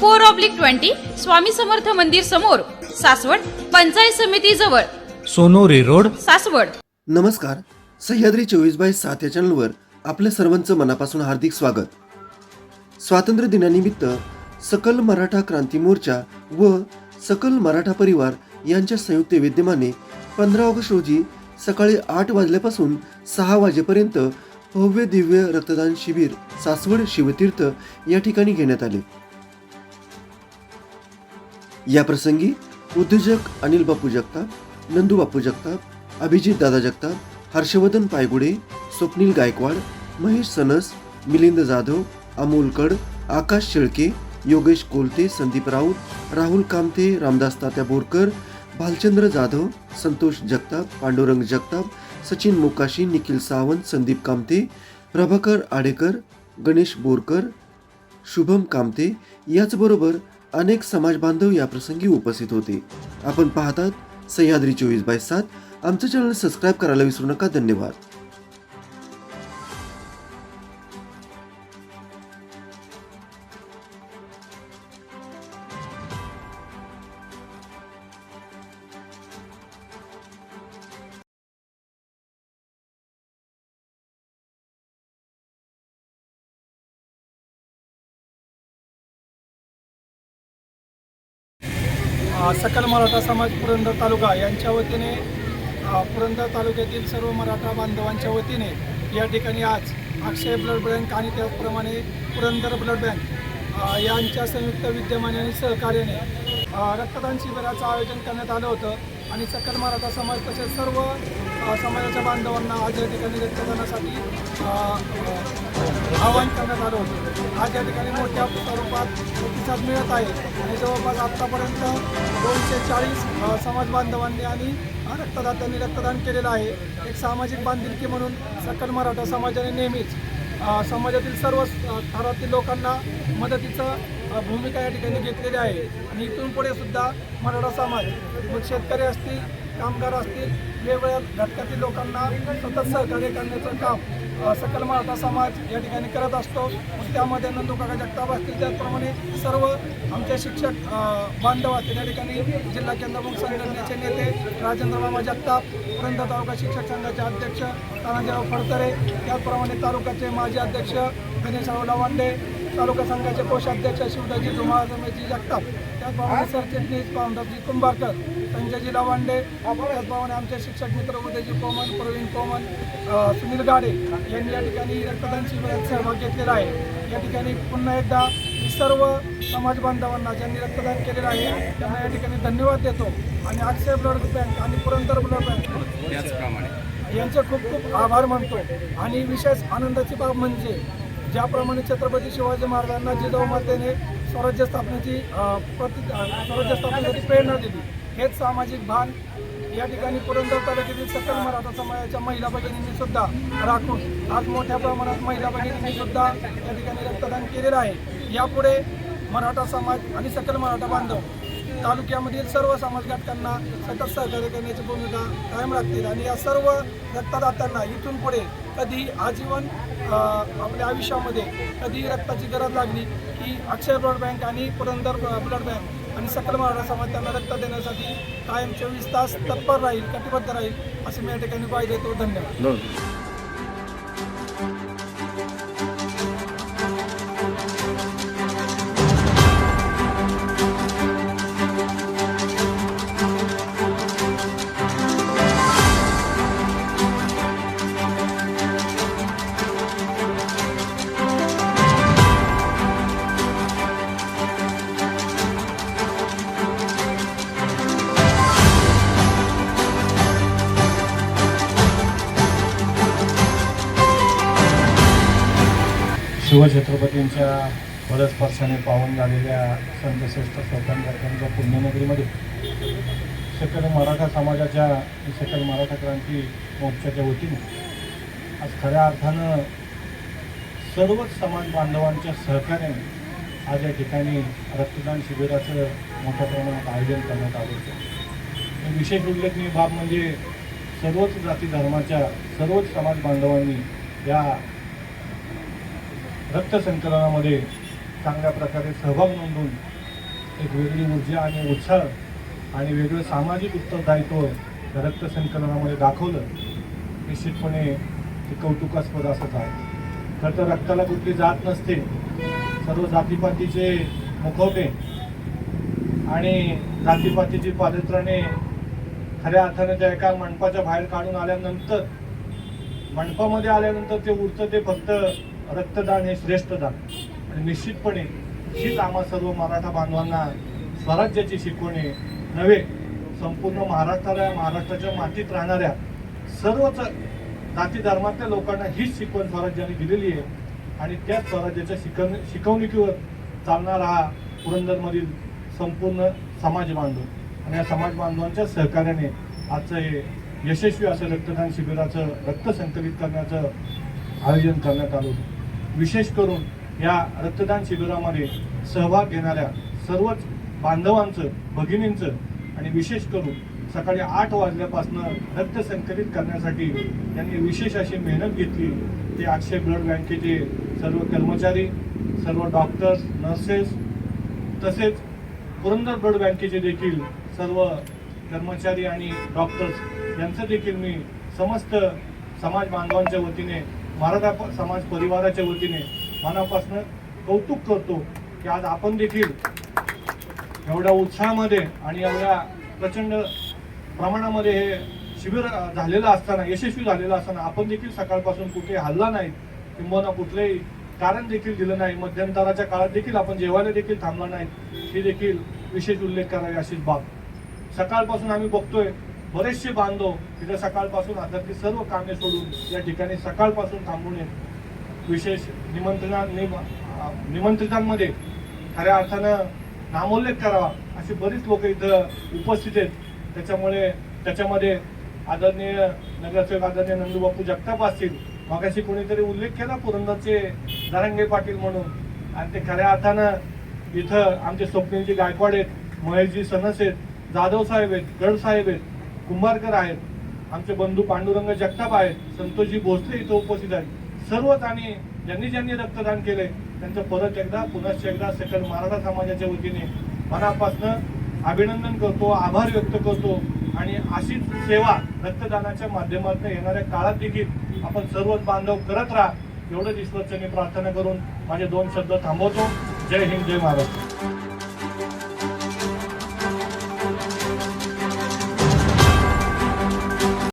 four oblique twenty Swami Samarth मंदिर समोर सासवड पंचायत समिती जवळ. सोनोरी रोड. सासवड. नमस्कार. सह्याद्री चोवीस बाय सात या चॅनलवर आपल्या सर्वांचं मनापासून हार्दिक स्वागत. स्वातंत्र्य दिनानिमित्त सकल मराठा क्रांती मोर्चा व सकल मराठा परिवार यांच्या संयुक्त विद्यमाने पंधरा ऑगस्ट रोजी सकाळी आठ वाजल्यापासून सहा वाजेपर्यंत भव्य दिव्य रक्तदान शिबिर सासवड शिवतीर्थ या ठिकाणी घेण्यात आले. या प्रसंगी उद्योजक अनिल बापू जगताप नंदू बापू जगताप अभिजित दादा जगताप हर्षवर्धन पायगुडे स्वप्नील गायकवाड महेश सनस मिलिंद जाधव अमोल कड आकाश शेळके योगेश कोलते संदीप राऊत राहुल कामते रामदास तात्या बोरकर भालचंद्र जाधव संतोष जगताप पांडुरंग जगताप सचिन मोकाशी निखिल सावंत संदीप कामते प्रभाकर आडेकर गणेश बोरकर शुभम कामते याचबरोबर अनेक समाजबांधव या प्रसंगी उपस्थित होते. आपण पाहतात सह्याद्री चोवीस बाय सात आमचं चॅनल सबस्क्राईब करायला विसरू नका. धन्यवाद. सकल मराठा समाज पुरंदर तालुका यांच्या वतीने पुरंदर तालुक्यातील सर्व मराठा बांधवांच्या वतीने या ठिकाणी आज अक्षय ब्लड बँक आणि त्याचप्रमाणे पुरंदर ब्लड बँक यांच्या संयुक्त विद्यमाने आणि सहकार्याने रक्तदान शिबिराचं आयोजन करण्यात आलं होतं आणि सकल मराठा समाज तसेच सर्व समाजाच्या बांधवांना आज या ठिकाणी रक्तदानासाठी आवाहन करण्यात आलं होतं. आज या ठिकाणी मोठ्या स्वरूपात प्रतिसाद मिळत आहे आणि जवळपास आत्तापर्यंत दोनशे चाळीस समाज बांधवांनी आणि रक्तदात्यांनी रक्तदान केलेलं आहे. एक सामाजिक बांधिलकी म्हणून सकल मराठा समाजाने नेहमीच समाजातील सर्व थरातील लोकांना मदतीचं भूमिका या ठिकाणी घेतलेली आहे. आणि इथून पुढे सुद्धा मराठा समाज मग शेतकरी असतील कामगार असतील वेगवेगळ्या घटकातील लोकांना सतत सहकार्य करण्याचं काम सकल मराठा समाज या ठिकाणी करत असतो. मग त्यामध्ये नंदुकाका जगताप असतील. त्याचप्रमाणे सर्व आमचे शिक्षक बांधव असतील. या ठिकाणी जिल्हा केंद्रमुख संघटनेचे नेते राजेंद्र मामा जगताप पुरंदर तालुका शिक्षक संघाचे अध्यक्ष तानाजीराव फडतरे त्याचप्रमाणे तालुक्याचे माजी अध्यक्ष गणेशराव लवांडे तालुका संघाचे कोषाध्यक्ष शिवदाजी धुमाजी जगताप त्याचप्रमाणे सरचिटणीस पावनरावजी कुंभारकर संजयजी लवांडे त्याचप्रमाणे आमचे शिक्षक मित्र उदयजी कोमन प्रवीण कोमन सुनील गाडे यांनी या ठिकाणी रक्तदान शिबिरात सहभाग घेतलेला आहे. या ठिकाणी पुन्हा एकदा सर्व समाज बांधवांना ज्यांनी रक्तदान केलेलं आहे त्यांना या ठिकाणी धन्यवाद देतो. आणि अक्षय ब्लड बँक आणि पुरंदर ब्लड बँक यांचे खूप खूप आभार मानतो. आणि विशेष आनंदाची बाब म्हणजे ज्याप्रमाणे छत्रपती शिवाजी महाराजांना जिजाऊ मातेने स्वराज्य स्थापनेची प्रति स्वराज्य स्थापनेसाठी प्रेरणा दिली. हेच सामाजिक भान या ठिकाणी पुरंदर तालुक्यातील सकल मराठा समाजाच्या महिला भगिनींनी सुद्धा राखून आज मोठ्या प्रमाणात महिला भगिनींनी सुद्धा या ठिकाणी रक्तदान केलेलं आहे. यापुढे मराठा समाज आणि सकल मराठा बांधव तालुक्यामधील सर्व समाज घटकांना सतत सहकार्य करण्याची भूमिका कायम राखतील आणि या सर्व रक्तदात्यांना इथून पुढे कधी आजीवन आपल्या आयुष्यामध्ये कधी रक्ताची गरज लागली की अक्षय ब्लड बँक आणि पुरंदर ब्लड बँक आणि सकल मराठा समाज त्यांना रक्त देण्यासाठी कायम चोवीस तास तत्पर राहील कटिबद्ध राहील असं मी या ठिकाणी पाहिजे तो धन्यवाद. शिवछत्रपतींच्या परस्पर्शाने पावन झालेल्या संतश्रेष्ठ स्वतंत्र पुण्यनगरीमध्ये सकल मराठा समाजाच्या सकल मराठा क्रांती मोर्चाच्या वतीने आज खऱ्या अर्थानं सर्वच समाज बांधवांच्या सहकार्याने आज या ठिकाणी रक्तदान शिबिराचं मोठ्या प्रमाणात आयोजन करण्यात आलं होतं. विशेष उल्लेखनीय बाब म्हणजे सर्वच जाती धर्माच्या सर्वच समाज बांधवांनी या रक्त संकलनामध्ये चांगल्या प्रकारे सहभाग नोंदवून एक वेगळी ऊर्जा आणि उत्साह आणि वेगळं सामाजिक उत्तरदायित्व या रक्त संकलनामध्ये दाखवलं निश्चितपणे ते कौतुकास्पद असंच आहे. खरं तर रक्ताला कुठली जात नसते. सर्व जातीपातीचे मुखवटे आणि जातीपातीची पादत्राने खऱ्या अर्थाने त्या एका मंडपाच्या बाहेर काढून आल्यानंतर मंडपामध्ये आल्यानंतर ते उरतं ते फक्त रक्तदान हे श्रेष्ठ दान. आणि निश्चितपणे हीच आम्हा सर्व मराठा बांधवांना स्वराज्याची शिकवणे नव्हे संपूर्ण महाराष्ट्राला महाराष्ट्राच्या मातीत राहणाऱ्या सर्वच जाती धर्मातल्या लोकांना हीच शिकवण स्वराज्याने दिलेली आहे. आणि त्या स्वराज्याच्या शिकवण शिकवणुकीवर चालणारा हा पुरंदरमधील संपूर्ण समाज बांधव. आणि या समाज बांधवांच्या सहकार्याने आजचं हे यशस्वी असं रक्तदान शिबिराचं रक्त संकलित करण्याचं आयोजन करण्यात आलं होतं. विशेष करून या रक्तदान शिबिरामध्ये सहभाग घेणाऱ्या सर्वच बांधवांचं भगिनींचं आणि विशेष करून सकाळी आठ वाजल्यापासून रक्त संकलित करण्यासाठी त्यांनी विशेष अशी मेहनत घेतली. ते अक्षय ब्लड बँकेचे सर्व कर्मचारी सर्व डॉक्टर्स नर्सेस तसेच पुरंदर ब्लड बँकेचे देखील सर्व कर्मचारी आणि डॉक्टर्स यांचं देखील मी समस्त समाज बांधवांच्या वतीने मराठा समाज परिवाराच्या वतीने मनापासून कौतुक करतो की आज आपण देखील एवढ्या उत्साहामध्ये आणि एवढ्या प्रचंड प्रमाणामध्ये हे शिबिर झालेलं असताना यशस्वी झालेलं असताना आपण देखील सकाळपासून कुठे हल्ला नाही किंबहुना कुठलंही कारण देखील दिलं नाही मध्यंतराच्या काळात देखील आपण जेवायला देखील थांबला नाही ही देखील विशेष उल्लेख करावी अशीच बाब. सकाळपासून आम्ही बघतोय बरेचसे बांधव तिथे सकाळपासून हातातली सर्व कामे सोडून या ठिकाणी सकाळपासून थांबून येत विशेष निमंत्रणा निम निमंत्रितांमध्ये खऱ्या अर्थानं नामोल्लेख करावा अशी बरीच लोक इथं उपस्थित आहेत. त्याच्यामुळे त्याच्यामध्ये आदरणीय नगरसेवक आदरणीय नंदूबापू जगताप असतील मागाशी कोणीतरी उल्लेख केला पुरंदरचे दरंगे पाटील म्हणून. आणि ते खऱ्या अर्थानं इथं आमचे स्वप्नीलजी गायकवाड आहेत महेशजी सनस आहेत जाधव साहेब आहेत गड साहेब आहेत कुंभारकर आहेत आमचे बंधू पांडुरंग जगताप आहेत संतोषजी भोसले इथं उपस्थित आहेत. सर्वच आणि ज्यांनी ज्यांनी रक्तदान केले त्यांचं परत एकदा पुनश्च एकदा सकल मराठा समाजाच्या वतीने मनापासनं अभिनंदन करतो आभार व्यक्त करतो आणि अशीच सेवा रक्तदानाच्या माध्यमातून येणाऱ्या काळात देखील आपण सर्वच बांधव करत राहा. एवढंच ईश्वरचरणी प्रार्थना करून माझे दोन शब्द थांबवतो. जय हिंद जय महाराष्ट्र.